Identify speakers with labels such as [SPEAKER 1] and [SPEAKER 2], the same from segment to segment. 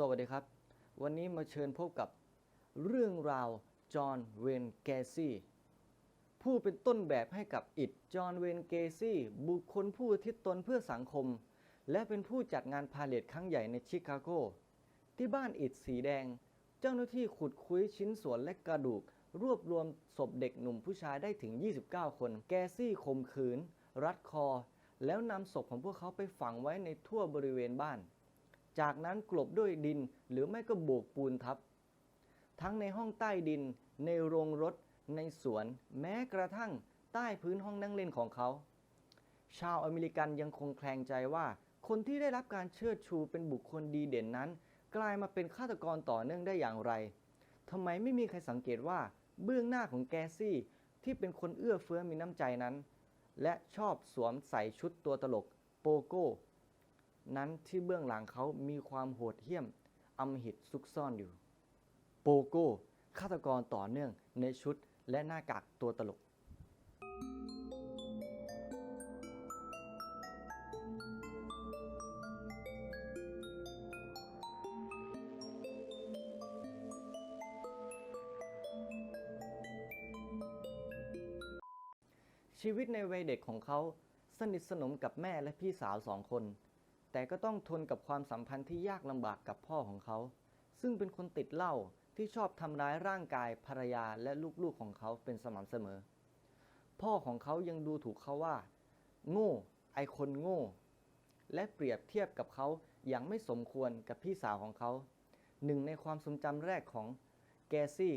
[SPEAKER 1] สวัสดีครับ วันนี้มาเชิญพบกับเรื่องราวจอห์นเวนเกซี่ผู้เป็นต้นแบบให้กับอิดจอห์นเวนเกซี่บุคคลผู้ทิศตนเพื่อสังคม และเป็นผู้จัดงานพาเลทครั้งใหญ่ในชิคาโก ที่บ้านอิดสีแดง เจ้าหน้าที่ขุดคุ้ยชิ้นส่วนและกระดูก รวบรวมศพเด็กหนุ่มผู้ชายได้ถึง 29 คน แกซี่ข่มขืน รัดคอ แล้วนำศพของพวกเขาไปฝังไว้ในทั่วบริเวณบ้าน จากนั้นกลบด้วยดินหรือไม่ก็โบกปูนทับ ทั้งในห้องใต้ดิน ในโรงรถ ในสวน แม้กระทั่งใต้พื้นห้องนั่งเล่นของเขา ชาวอเมริกันยังคงแคลงใจว่า คนที่ได้รับการเชิดชูเป็นบุคคลดีเด่นนั้น กลายมาเป็นฆาตกรต่อเนื่องได้อย่างไรทำไมไม่มีใครสังเกตว่า เบื้องหน้าของแกซี่ที่เป็นคนเอื้อเฟื้อมีน้ำใจนั้น และชอบสวมใส่ชุดตัวตลกโปโก้ นั้นที่เบื้องหลังเขามีความโหดเหี้ยมอำมหิตซุกซ่อนอยู่ โปโก้ฆาตกรต่อเนื่องในชุดและหน้ากากตัวตลก ชีวิตในวัยเด็กของเขาสนิทสนมกับแม่และพี่สาวสองคน แต่ก็ต้องทนกับความสัมพันธ์ที่ยากลำบากกับพ่อของเขา ซึ่งเป็นคนติดเหล้าที่ชอบทำร้ายร่างกายภรรยาและลูกๆของเขาเป็นสม่ำเสมอ พ่อของเขายังดูถูกเขาว่า โง่ ไอคนโง่ และเปรียบเทียบกับเขาอย่างไม่สมควรกับพี่สาวของเขาหนึ่งในความทรงจำแรกของแกซี่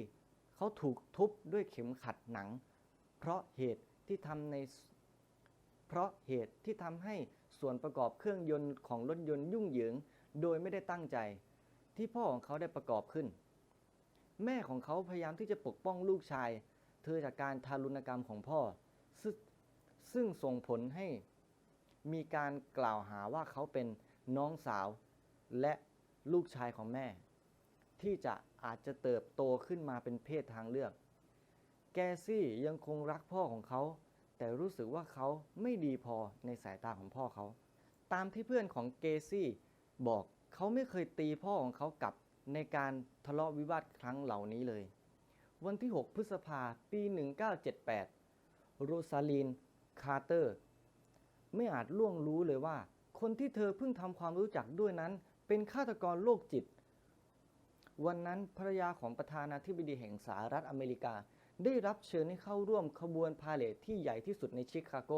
[SPEAKER 1] เขาถูกทุบด้วยเข็มขัดหนัง เพราะเหตุที่ทำในเพราะเหตุที่ทำให้ ส่วนประกอบเครื่องยนต์ของรถยนต์ยุ่งเหยิง โดยไม่ได้ตั้งใจ ที่พ่อของเขาได้ประกอบขึ้น แม่ของเขาพยายามที่จะปกป้องลูกชาย เธอจากการทารุณกรรมของพ่อ ซึ่งซึ่งส่งผลให้มีการกล่าวหาว่าเขาเป็นน้องสาว และลูกชายของแม่ ที่จะอาจจะเติบโตขึ้นมาเป็นเพศทางเลือก แกซี่ยังคงรักพ่อของเขา แต่รู้สึกว่าเขาไม่ดีพอในสายตาของพ่อเขา ตามที่เพื่อนของเกซี่บอกเขาไม่เคยตีพ่อของเขากลับในการทะเลาะวิวาทครั้งเหล่านี้เลย วันที่ 6 พฤษภาปี 1978 โรซาลีน คาร์เตอร์ ไม่อาจล่วงรู้เลยว่า คนที่เธอเพิ่งทำความรู้จักด้วยนั้น เป็นฆาตกรโรคจิต วันนั้นภรรยาของประธานาธิบดีแห่งสหรัฐอเมริกา ได้รับเชิญให้เข้าร่วมขบวนพาเลทที่ใหญ่ที่สุดในชิคาโก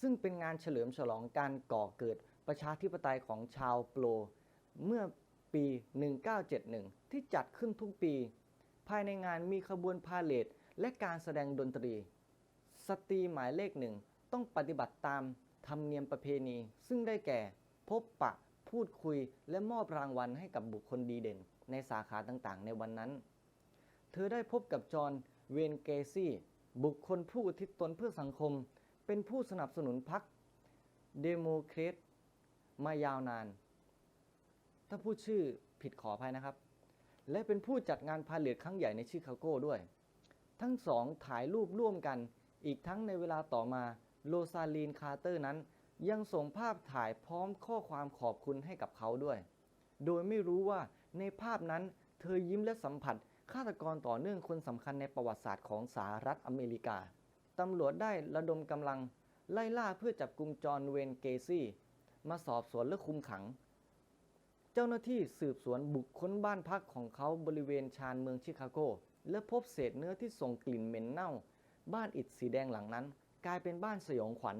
[SPEAKER 1] ซึ่งเป็นงานเฉลิมฉลองการก่อเกิดประชาธิปไตยของชาวโปรเมื่อปี 1971 ที่จัดขึ้นทุกปี ภายในงานมีขบวนพาเลทและการแสดงดนตรี สตรีหมายเลขหนึ่งต้องปฏิบัติตามธรรมเนียมประเพณี ซึ่งได้แก่ พบปะ พูดคุย และมอบรางวัลให้กับบุคคลดีเด่น ในสาขาต่างๆ ในวันนั้น เธอได้พบกับจอห์น เวนเกซี่บุคคลผู้อุทิศตนเพื่อสังคม เป็นผู้สนับสนุนพรรคเดโมแครตมายาวนาน ถ้าพูดชื่อผิดขออภัยนะครับ และเป็นผู้จัดงานพาเลทครั้งใหญ่ในชิคาโก้ด้วย ทั้งสองถ่ายรูปร่วมกัน อีกทั้งในเวลาต่อมาโรซาลีนคาร์เตอร์นั้น ยังส่งภาพถ่ายพร้อมข้อความขอบคุณให้กับเขาด้วย โดยไม่รู้ว่าในภาพนั้นเธอยิ้มและสัมผัส ฆาตกรต่อเนื่องคนสำคัญในประวัติศาสตร์ของสหรัฐอเมริกา ตำรวจได้ระดมกำลังไล่ล่าเพื่อจับกลุ่มจอห์นเวนเกซี่ มาสอบสวนและคุมขัง เจ้าหน้าที่สืบสวนบุกค้นบ้านพักของเขาบริเวณชานเมืองชิคาโก และพบเศษเนื้อที่ส่งกลิ่นเหม็นเน่า บ้านอิฐสีแดงหลังนั้น กลายเป็นบ้านสยองขวัญ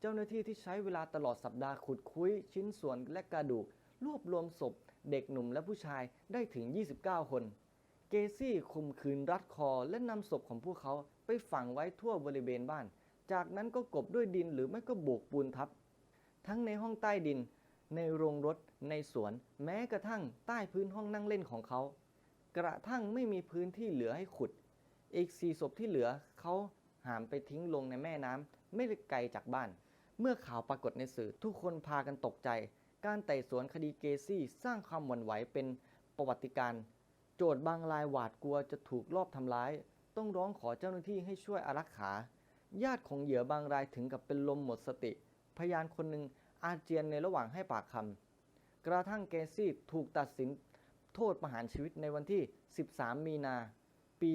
[SPEAKER 1] เจ้าหน้าที่ที่ใช้เวลาตลอดสัปดาห์ขุดคุ้ย ชิ้นส่วนและกระดูกรวบรวมศพ เด็กหนุ่มและผู้ชายได้ถึง 29 คน เกซี่ข่มขืนรัดคอและนำศพของพวกเขาไปฝังไว้ทั่วบริเวณบ้าน จากนั้นก็กบด้วยดินหรือไม่ก็โบกปูนทับ ทั้งในห้องใต้ดิน ในโรงรถ ในสวน แม้กระทั่งใต้พื้นห้องนั่งเล่นของเขา กระทั่งไม่มีพื้นที่เหลือให้ขุด อีกสี่ศพที่เหลือเขาหามไปทิ้งลงในแม่น้ำไม่ไกลจากบ้าน เมื่อข่าวปรากฏในสื่อทุกคนพากันตกใจ การไต่สวนคดีเกซี่สร้างความหวั่นไหวเป็นประวัติการณ์ โจทย์บางรายหวาดกลัวจะถูกลอบทำร้าย ต้องร้องขอเจ้าหน้าที่ให้ช่วยอารักขา ญาติของเหยื่อบางรายถึงกับเป็นลมหมดสติ พยานคนหนึ่งอาเจียนในระหว่างให้ปากคำกระทั่งเกซี่ถูกตัดสินโทษประหารชีวิตในวันที่ 13 มีนาปี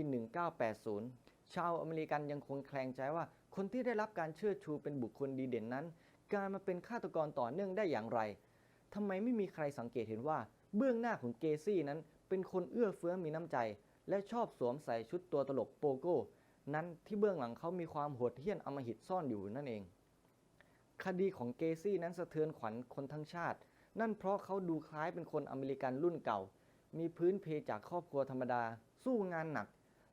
[SPEAKER 1] 1980 ชาวอเมริกันยังคงแคลงใจว่า คนที่ได้รับการเชิดชูเป็นบุคคลดีเด่นนั้นกลายมาเป็นฆาตกรต่อเนื่องได้อย่างไรทำไมไม่มีใครสังเกตเห็นว่า เบื้องหน้าของเกซี่นั้น เป็นคนเอื้อเฟื้อมีน้ำใจ และชอบสวมใส่ชุดตัวตลกโปโก้ นั้นที่เบื้องหลังเขามีความโหดเหี้ยนอำมหิตซ่อนอยู่นั่นเอง คดีของเกซี่นั้นสะเทือนขวัญคนทั้งชาติ นั่นเพราะเขาดูคล้ายเป็นคนอเมริกันรุ่นเก่า มีพื้นเพจากครอบครัวธรรมดา สู้งานหนัก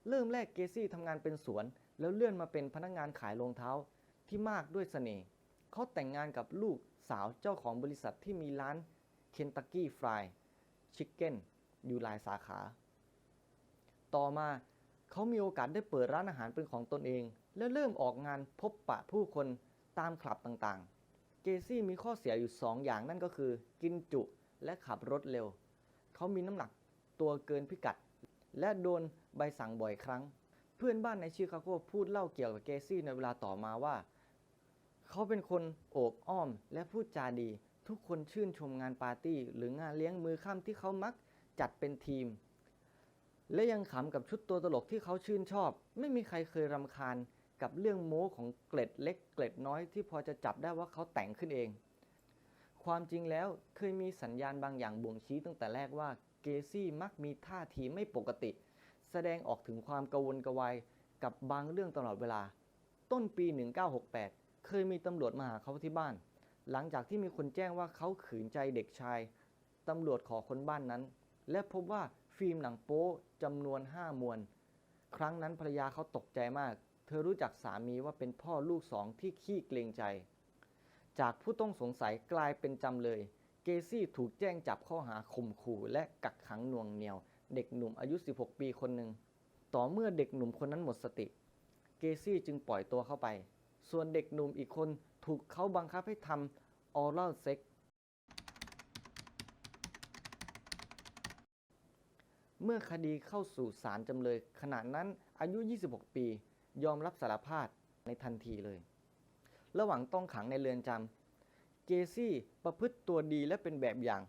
[SPEAKER 1] เริ่มแรกเกซี่ทำงานเป็นสวน แล้วเลื่อนมาเป็นพนักงานขายรองเท้าที่มากด้วยเสน่ห์เขาแต่งงานกับลูกสาวเจ้าของบริษัทที่มีร้านเคนตักกี้ฟรายชิคเก้น อยู่หลายสาขา ต่อมาเขามีโอกาสได้เปิดร้านอาหารเป็นของตนเอง และเริ่มออกงานพบปะผู้คนตามคลับต่างๆ เกซี่มีข้อเสียอยู่ 2 อย่างนั่นก็คือ กินจุและขับรถเร็ว เขามีน้ำหนักตัวเกินพิกัด และโดนใบสั่งบ่อยครั้ง เพื่อนบ้านในชิคาโกพูดเล่าเกี่ยวกับเกซี่ในเวลาต่อมาว่า เขาเป็นคนโอบอ้อมและพูดจาดี ทุกคนชื่นชมงานปาร์ตี้ หรืองานเลี้ยงมือค่ำที่เขามัก จัดเป็นทีม และยังขำกับชุดตัวตลกที่เขาชื่นชอบ ไม่มีใครเคยรำคาญกับเรื่องโม้ของเกล็ดเล็กเกล็ดน้อยที่พอจะจับได้ว่าเขาแต่งขึ้นเอง ความจริงแล้วเคยมีสัญญาณบางอย่างบ่งชี้ตั้งแต่แรกว่าเกซี่มักมีท่าทีไม่ปกติ แสดงออกถึงความกังวลกวายกับบางเรื่องตลอดเวลา ต้นปี 1968 เคยมีตำรวจมาหาเขาที่บ้าน หลังจากที่มีคนแจ้งว่าเขาขืนใจเด็กชาย ตำรวจขอคนบ้านนั้น และพบว่าฟิล์มหนังโป๊จำนวน 5มวน ครั้งนั้นภรรยาเขาตกใจมาก เธอรู้จักสามีว่าเป็นพ่อลูกสองที่ขี้เกรงใจ จากผู้ต้องสงสัยกลายเป็นจำเลย เกซี่ถูกแจ้งจับข้อหาข่มขู่และกักขังหน่วงเหนี่ยว เด็กหนุ่มอายุ 16 ปีคนหนึ่ง ต่อเมื่อเด็กหนุ่มคนนั้นหมดสติ เกซี่จึงปล่อยตัวเข้าไป ส่วนเด็กหนุ่มอีกคนถูกเขาบังคับให้ทำออรัลเซ็ก เมื่อคดีเข้าสู่ศาลจำเลยขณะนั้นอายุ 26 ปี ยอมรับสารภาพในทันทีเลย ระหว่างต้องขังในเรือนจำเกซี่ประพฤติตัวดีและเป็นแบบอย่าง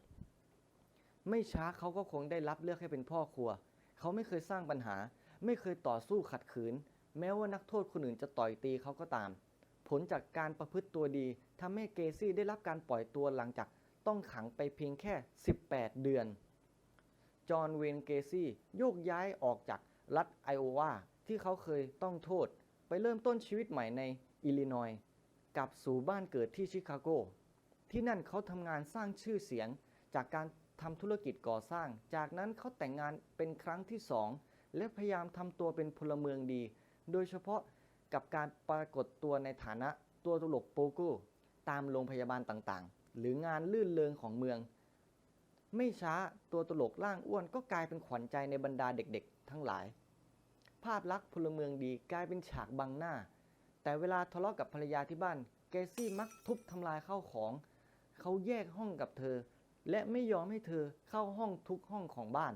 [SPEAKER 1] ไม่ช้าเขาก็คงได้รับเลือกให้เป็นพ่อครัว เขาไม่เคยสร้างปัญหา ไม่เคยต่อสู้ขัดขืน แม้ว่านักโทษคนอื่นจะต่อยตีเขาก็ตาม ผลจากการประพฤติตัวดีทำให้เกซี่ได้รับการปล่อยตัวหลังจากต้องขังไปเพียงแค่ 18 เดือน จอห์นเวนเกซี่โยกย้ายออกจากรัฐไอโอวาที่เขาเคยต้องโทษ ไปเริ่มต้นชีวิตใหม่ในอิลลินอยส์กลับสู่บ้านเกิดที่ชิคาโก ที่นั่นเขาทำงานสร้างชื่อเสียง จากการทำธุรกิจก่อสร้าง จากนั้นเขาแต่งงานเป็นครั้งที่สองและพยายามทำตัวเป็นพลเมืองดี โดยเฉพาะกับการปรากฏตัวในฐานะตัวตลกโปโก้ตามโรงพยาบาลต่างๆ หรืองานลื่นเริงของเมือง ไม่ช้าตัวตลกร่างอ้วนก็กลายเป็นขวัญใจในบรรดาเด็กๆ ทั้งหลาย ภาพลักษณ์พลเมืองดีกลายเป็นฉากบังหน้า แต่เวลาทะเลาะกับภรรยาที่บ้านเกซี่มักทุบทำลายข้าวของ เขาแยกห้องกับเธอ และไม่ยอมให้เธอเข้าห้องทุกห้องของบ้าน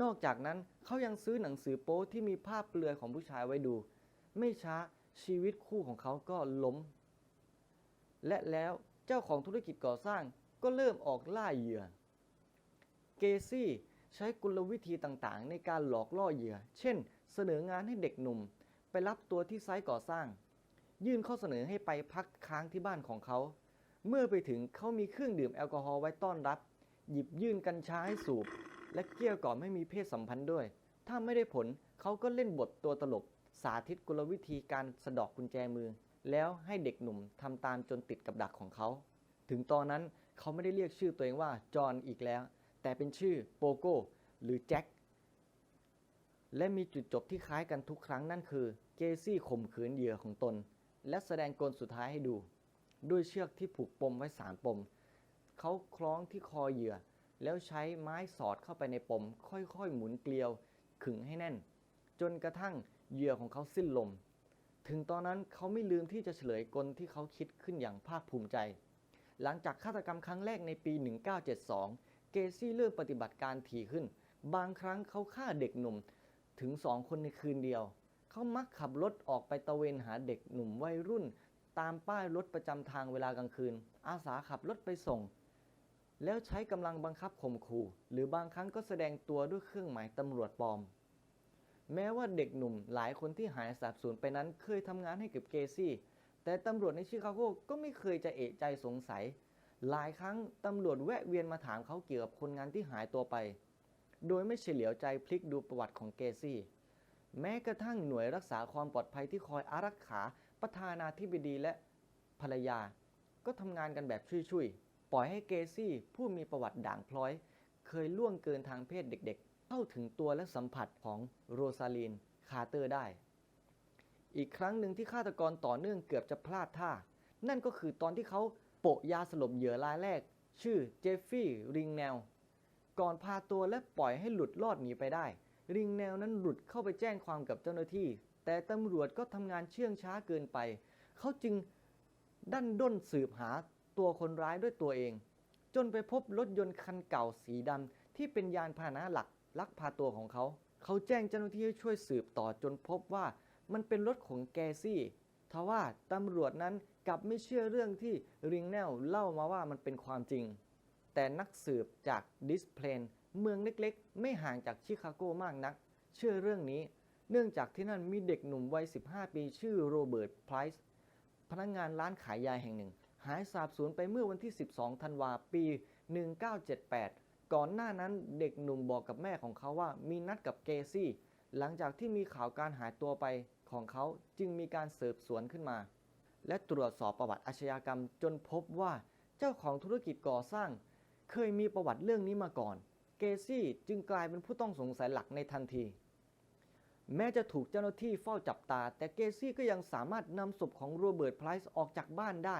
[SPEAKER 1] นอกจากนั้นเขายังซื้อหนังสือโป๊ที่มีภาพเปลือยของผู้ชายไว้ดู ไม่ช้าชีวิตคู่ของเขาก็ล้ม และแล้วเจ้าของธุรกิจก่อสร้าง ก็เริ่มออกล่าเหยื่อ เกซี่ใช้กลวิธีต่างๆ ในการหลอกล่อเหยื่อ เช่น เสนองานให้เด็กหนุ่ม ไปรับตัวที่ไซต์ก่อสร้าง ยื่นข้อเสนอให้ไปพักค้างที่บ้านของเขา เมื่อไปถึงเขามีเครื่องดื่มแอลกอฮอล์ไว้ต้อนรับ หยิบยื่นกัญชาให้สูบ และเกลี้ยกล่อมให้มีเพศสัมพันธ์ด้วย ถ้าไม่ได้ผลเขาก็เล่นบทตัวตลก สาธิตกลวิธีการสะดอกกุญแจมือ แล้วให้เด็กหนุ่มทำตามจนติดกับดักของเขา ถึงตอนนั้น เขาไม่ได้เรียกชื่อตัวเองว่าจอห์นอีกแล้ว แต่เป็นชื่อโปโก้หรือแจ็คและมีจุดจบที่คล้ายกันทุกครั้งนั่นคือเกซี่ข่มขืนเหยื่อของตน และแสดงกลสุดท้ายให้ดู ด้วยเชือกที่ผูกปมไว้สามปม เขาคล้องที่คอเหยื่อ แล้วใช้ไม้สอดเข้าไปในปม ค่อยๆ หมุนเกลียว ขึงให้แน่น จนกระทั่งเหยื่อของเขาสิ้นลม ถึงตอนนั้นเขาไม่ลืมที่จะเฉลยกลที่เขาคิดขึ้นอย่างภาคภูมิใจ หลังจากฆาตกรรมครั้งแรกในปี 1972 เกซี่เริ่มปฏิบัติการถี่ขึ้น บางครั้งเขาฆ่าเด็กหนุ่มถึงสองคนในคืนเดียว เขามักขับรถออกไปตะเวนหาเด็กหนุ่มวัยรุ่น ตามป้ายรถประจำทางเวลากลางคืน อาสาขับรถไปส่ง แล้วใช้กำลังบังคับข่มขู่หรือบางครั้งก็แสดงตัวด้วยเครื่องหมายตำรวจปลอมแม้ว่าเด็กหนุ่มหลายคนที่หายสาบสูญไปนั้นเคยทำงานให้กับเกซี่ แต่ตำรวจในชิคาโกก็ไม่เคยจะเอะใจสงสัย หลายครั้งตำรวจแวะเวียนมาถามเขาเกี่ยวกับคนงานที่หายตัวไป โดยไม่เฉลียวใจพลิกดูประวัติของเกซี่ แม้กระทั่งหน่วยรักษาความปลอดภัยที่คอยอารักขาประธานาธิบดีและภรรยา ก็ทำงานกันแบบช่วยๆ ปล่อยให้เกซี่ผู้มีประวัติด่างพร้อย เคยล่วงเกินทางเพศเด็กๆ เข้าถึงตัวและสัมผัสของโรซาลีนคาร์เตอร์ได้ อีกครั้งหนึ่งที่ฆาตกรต่อเนื่องเกือบจะพลาดท่า นั่นก็คือตอนที่เขาโปะยาสลบเหยื่อรายแรก ชื่อเจฟฟี่ริงแนลก่อนพาตัวและปล่อยให้หลุดรอดหนีไปได้ ริงแนวนั้นหลุดเข้าไปแจ้งความกับเจ้าหน้าที่ แต่ตำรวจก็ทำงานเชื่องช้าเกินไป เขาจึงดันด้นสืบหาตัวคนร้ายด้วยตัวเอง จนไปพบรถยนต์คันเก่าสีดำที่เป็นยานพาหนะหลักลักพาตัวของเขา เขาแจ้งเจ้าหน้าที่ให้ช่วยสืบต่อจนพบว่า มันเป็นรถของแกซี่ทว่าตำรวจนั้นกลับไม่เชื่อเรื่องที่ริงแนลเล่ามาว่ามันเป็นความจริง แต่นักสืบจากดิสเพลนเมืองเล็กๆ ไม่ห่างจากชิคาโกมากนัก เชื่อเรื่องนี้ เนื่องจากที่นั่นมีเด็กหนุ่มวัย 15 ปีชื่อโรเบิร์ตไพรส์พนักงานร้านขายยาแห่งหนึ่ง หายสาบสูญไปเมื่อวันที่ 12 ธันวาปี 1978 ก่อนหน้านั้นเด็กหนุ่มบอกกับแม่ของเขาว่ามีนัดกับเกซี่ หลังจากที่มีข่าวการหายตัวไป ของเขาจึงมีการสืบสวนขึ้นมา และตรวจสอบประวัติอาชญากรรมจนพบว่าเจ้าของธุรกิจก่อสร้าง เคยมีประวัติเรื่องนี้มาก่อน เกซี่จึงกลายเป็นผู้ต้องสงสัยหลักในทันที แม้จะถูกเจ้าหน้าที่เฝ้าจับตา แต่เกซี่ก็ยังสามารถนำศพของโรเบิร์ตไพรส์ออกจากบ้านได้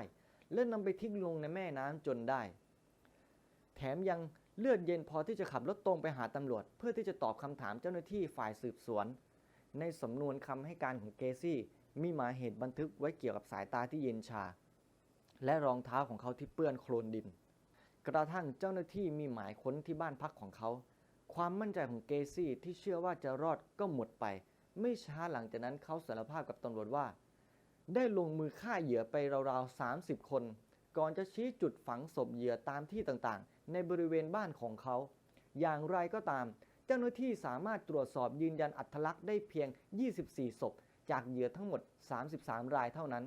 [SPEAKER 1] และนำไปทิ้งลงในแม่น้ำจนได้ แถมยังเลือดเย็นพอที่จะขับรถตรงไปหาตำรวจ เพื่อที่จะตอบคำถามเจ้าหน้าที่ฝ่ายสืบสวน ในสำนวนคำให้การของเกซี่มีหมายเหตุบันทึกไว้เกี่ยวกับสายตาที่เย็นชา และรองเท้าของเขาที่เปื้อนโคลนดิน กระทั่งเจ้าหน้าที่มีหมายค้นที่บ้านพักของเขา ความมั่นใจของเกซี่ที่เชื่อว่าจะรอดก็หมดไป ไม่ช้าหลังจากนั้นเขาสารภาพกับตำรวจว่า ได้ลงมือฆ่าเหยื่อไปราวๆ 30 คน ก่อนจะชี้จุดฝังศพเหยื่อตามที่ต่างๆ ในบริเวณบ้านของเขา อย่างไรก็ตาม จ้าหน้าที่สามารถตรวจสอบยืนยันอัตลักษณ์ได้เพียง 24 ศพ จากเหยื่อทั้งหมด 33 รายเท่านั้น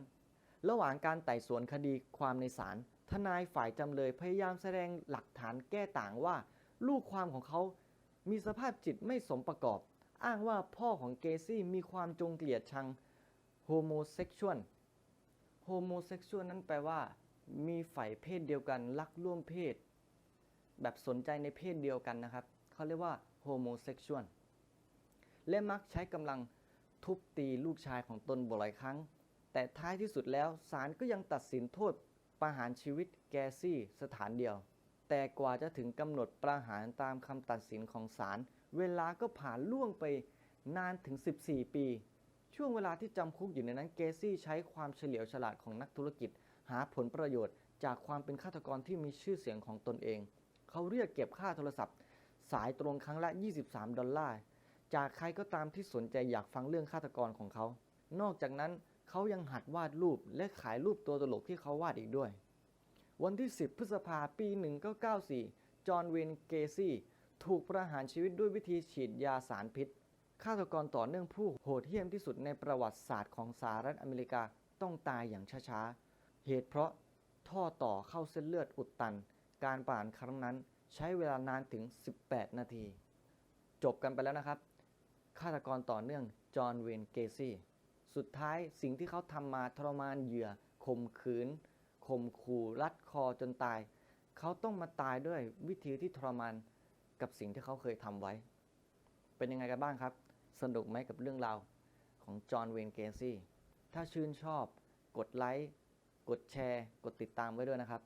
[SPEAKER 1] ระหว่างการไต่สวนคดีความในศาลทนายฝ่ายจำเลยพยายามแสดงหลักฐานแก้ต่างว่า ลูกความของเขามีสภาพจิตไม่สมประกอบ อ้างว่าพ่อของเกซี่มีความจงเกลียดชังโฮโมเซ็กชวลโฮโมเซ็กชวลนั้นแปลว่า มีฝ่ายเพศเดียวกันรักร่วมเพศ แบบสนใจในเพศเดียวกันนะครับ เขาเรียกว่าโฮโมเซ็กชวลและมักใช้กำลังทุบตีลูกชายของตนบ่อยครั้ง แต่ท้ายที่สุดแล้วศาลก็ยังตัดสินโทษประหารชีวิตแกซี่สถานเดียว แต่กว่าจะถึงกำหนดประหารตามคำตัดสินของศาลเวลาก็ผ่านล่วงไปนานถึง 14 ปี ช่วงเวลาที่จำคุกอยู่ในนั้นเกซี่ใช้ความเฉลียวฉลาดของนักธุรกิจ หาผลประโยชน์จากความเป็นฆาตกรที่มีชื่อเสียงของตนเอง เขาเรียกเก็บค่าโทรศัพท์ สายตรงครั้งละ 23 ดอลลาร์ จากใครก็ตามที่สนใจอยากฟังเรื่องฆาตกรของเขา นอกจากนั้นเขายังหัดวาดรูปและขายรูปตัวตลกที่เขาวาดอีกด้วย วันที่ 10 พฤษภาปี 1994 จอห์นเวนเกซี่ถูกประหารชีวิตด้วยวิธีฉีดยาสารพิษ ฆาตกรต่อเนื่องผู้โหดเหี้ยมที่สุดในประวัติศาสตร์ของสหรัฐอเมริกาต้องตายอย่างช้าๆ เหตุเพราะท่อต่อเข้าเส้นเลือดอุดตัน การประหารครั้งนั้น ใช้เวลานานถึง 18 นาที จบกันไปแล้วนะครับ ฆาตกรต่อเนื่อง จอห์นเวนเกซี่ สุดท้ายสิ่งที่เขาทำมาทรมานเหยื่อข่มขืนข่มขู่รัดคอจนตาย เขาต้องมาตายด้วยวิธีที่ทรมานกับสิ่งที่เขาเคยทำไว้ เป็นยังไงกันบ้างครับ สนุกไหมกับเรื่องราวของจอห์นเวนเกซี่ ถ้าชื่นชอบ กดไลค์ กดแชร์ กดติดตามไว้ด้วยนะครับ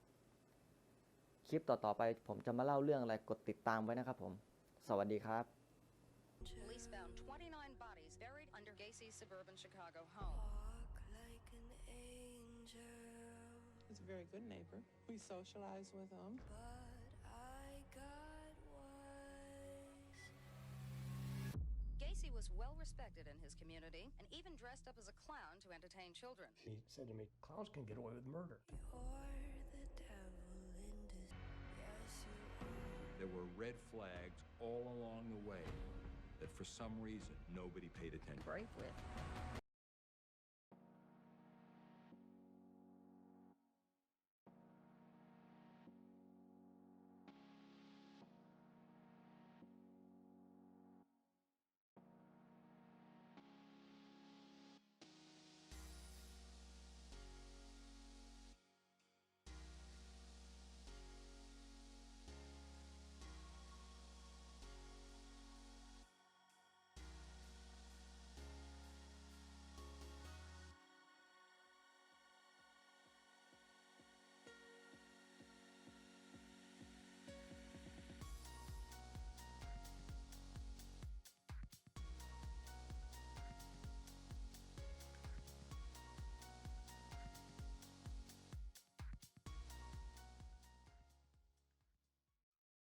[SPEAKER 1] คลิปต่อ ๆ ไป ผมจะมาเล่าเรื่องอะไรกดติดตามไว้นะครับผม สวัสดีครับ
[SPEAKER 2] Police found 29 bodies buried under Gacy's suburban Chicago home.
[SPEAKER 3] Walk like an angel,
[SPEAKER 4] He's a very good neighbor. We socialize with him.
[SPEAKER 3] but I got wise.
[SPEAKER 2] Gacy was well respected in his community and even dressed up as a clown to entertain children.
[SPEAKER 5] He said to me, clowns can get away with murder.
[SPEAKER 3] You're the
[SPEAKER 5] were red flags all along the way that for some reason nobody paid attention.
[SPEAKER 2] Break with.